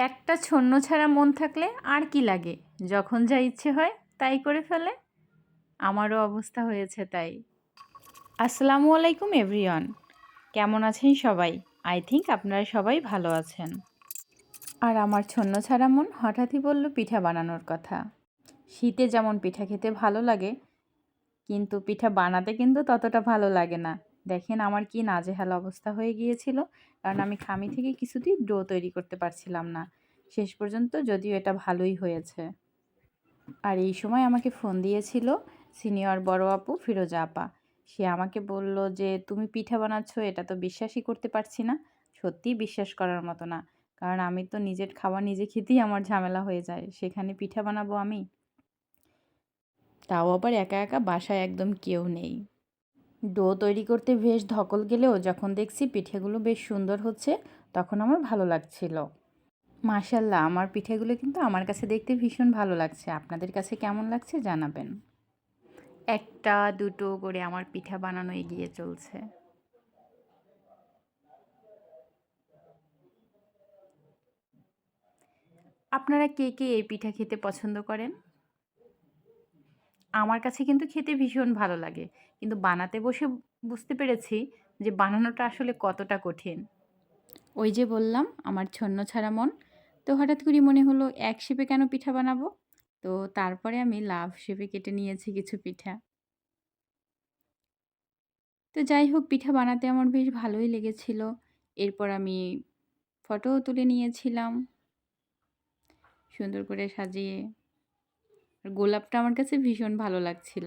একটা ছন্ন ছাড়া মন থাকলে আর কি লাগে? যখন যা ইচ্ছে হয়, তাই করে ফেলে। আমারও অবস্থা হয়েছে তাই। আসসালামু আলাইকুম, এভরিওয়ান। কেমন আছেন সবাই? আই থিঙ্ক আপনারা সবাই ভালো আছেন। আর আমার ছন্ন ছাড়া মন হঠাৎই বলল পিঠা বানানোর কথা। শীতে যেমন পিঠা খেতে ভালো লাগে, কিন্তু পিঠা বানাতে কিন্তু ততটা ভালো লাগে না। দেখেন আমার কি নাজেহাল অবস্থা হয়ে গিয়েছিল। কারণ আমি খামি থেকে কিছুতেই ডো তৈরি করতে পারছিলাম না। শেষ পর্যন্ত যদিও এটা ভালোই হয়েছে। আর এই সময় আমাকে ফোন দিয়েছিল সিনিয়র বড় আপু ফিরোজা আপা। সে আমাকে বলল যে, তুমি পিঠা বানাচ্ছ, এটা তো বিশ্বাসই করতে পারছি না। সত্যিই বিশ্বাস করার মতো না। কারণ আমি তো নিজের খাবার নিজে খেতেই আমার ঝামেলা হয়ে যায়। সেখানে পিঠা বানাবো আমি? তাও আবার একা একা বাসায় একদম কেউ নেই। ডো তৈরি করতে বেশ ধকল গেলেও যখন দেখছি পিঠেগুলো বেশ সুন্দর হচ্ছে, তখন আমার ভালো লাগছিল। মাশাল্লাহ আমার পিঠেগুলো কিন্তু আমার কাছে দেখতে ভীষণ ভালো লাগছে। আপনাদের কাছে কেমন লাগছে জানাবেন। একটা, দুটো করে আমার পিঠা বানানো এগিয়ে চলছে। আপনারা কে কে এই পিঠা খেতে পছন্দ করেন? আমার কাছে কিন্তু খেতে ভীষণ ভালো লাগে। কিন্তু বানাতে বসে বুঝতে পেরেছি যে বানানোটা আসলে কতটা কঠিন। ওই যে বললাম, আমার ছন্ন ছাড়া মন। তো হঠাৎ করে মনে হলো, এক শেপে কেন পিঠা বানাবো? তো তারপরে আমি লাভ শেপে কেটে নিয়েছি কিছু পিঠা। তো যাই হোক, পিঠা বানাতে আমার বেশ ভালোই লেগেছিল। এরপর আমি ফটোও তুলে নিয়েছিলাম। সুন্দর করে সাজিয়ে আর গোলাপটা আমার কাছে ভীষণ ভালো লাগছিল।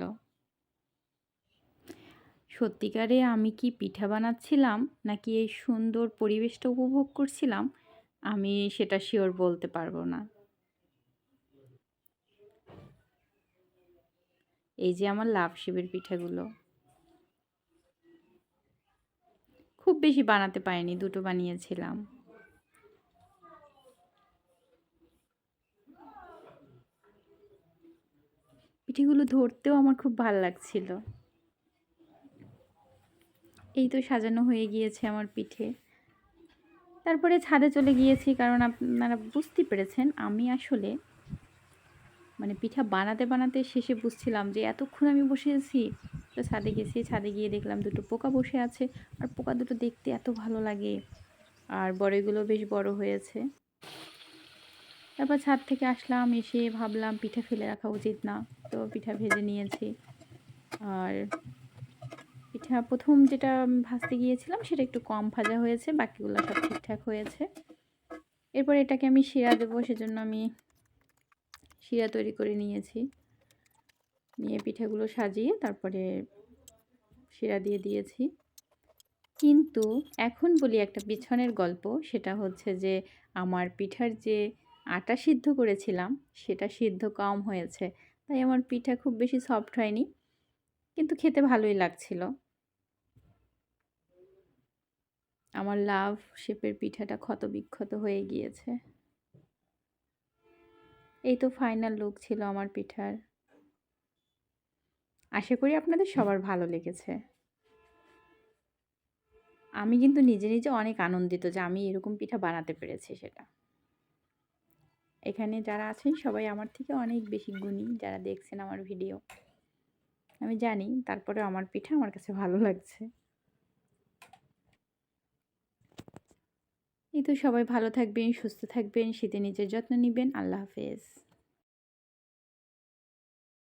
সত্যিকারে আমি কি পিঠা বানাচ্ছিলাম নাকি এই সুন্দর পরিবেশটা উপভোগ করছিলাম, আমি সেটা শিওর বলতে পারব না। এই যে আমার লাভ শিবের পিঠাগুলো। খুব বেশি বানাতে পারিনি, দুটো বানিয়েছিলাম। পিঠেগুলো ধরতেও আমার খুব ভালো লাগছিল। এই তো সাজানো হয়ে গিয়েছে আমার পিঠে। তারপরে ছাদে চলে গিয়েছি কারণ আপনারা বুঝতে পেরেছেন, আমি আসলে মানে পিঠা বানাতে বানাতে শেষে বুঝছিলাম যে এতক্ষণ আমি বসে আছি তো ছাদে গেছি, ছাদে গিয়ে দেখলাম দুটো পোকা বসে আছে, আর পোকা দুটো দেখতে এত ভালো লাগে, আর বড়গুলো বেশ বড় হয়েছে। তারপর ছাদ থেকে আসলাম, এসে ভাবলাম পিঠা ফেলে রাখা উচিত না। তো পিঠা ভেজে নিয়েছি। আর পিঠা প্রথম যেটা ভাজতে গিয়েছিলাম, সেটা একটু কম ভাজা হয়েছে, বাকিগুলো সব ঠিকঠাক হয়েছে। এরপর এটাকে আমি শিরা দেবো, সেজন্য আমি শিরা তৈরি করে নিয়েছি। নিয়ে পিঠাগুলো সাজিয়ে তারপরে শিরা দিয়ে দিয়েছি। কিন্তু এখন বলি একটা পিছনের গল্প, সেটা হচ্ছে যে আমার পিঠার যে আটা সিদ্ধ করেছিলাম, সেটা সিদ্ধ কম হয়েছে, তাই আমার পিঠা খুব বেশি সফট হয়নি, কিন্তু খেতে ভালোই লাগছিল। আমার লাভ শেপের পিঠাটা ক্ষত বিক্ষত হয়ে গিয়েছে। এই তো ফাইনাল লুক ছিল আমার পিঠার। আশা করি আপনাদের সবার ভালো লেগেছে। আমি কিন্তু নিজে নিজে অনেক আনন্দিত যে আমি এরকম পিঠা বানাতে পেরেছি সেটা। এখানে যারা আছেন সবাই আমার থেকে অনেক বেশি গুণী যারা দেখছেন আমার ভিডিও। আমি জানি তারপরে আমার পিঠা আমার কাছে ভালো লাগছে। এই তো সবাই ভালো থাকবেন, সুস্থ থাকবেন, শীতে নিজের যত্ন নেবেন। আল্লাহ হাফেজ।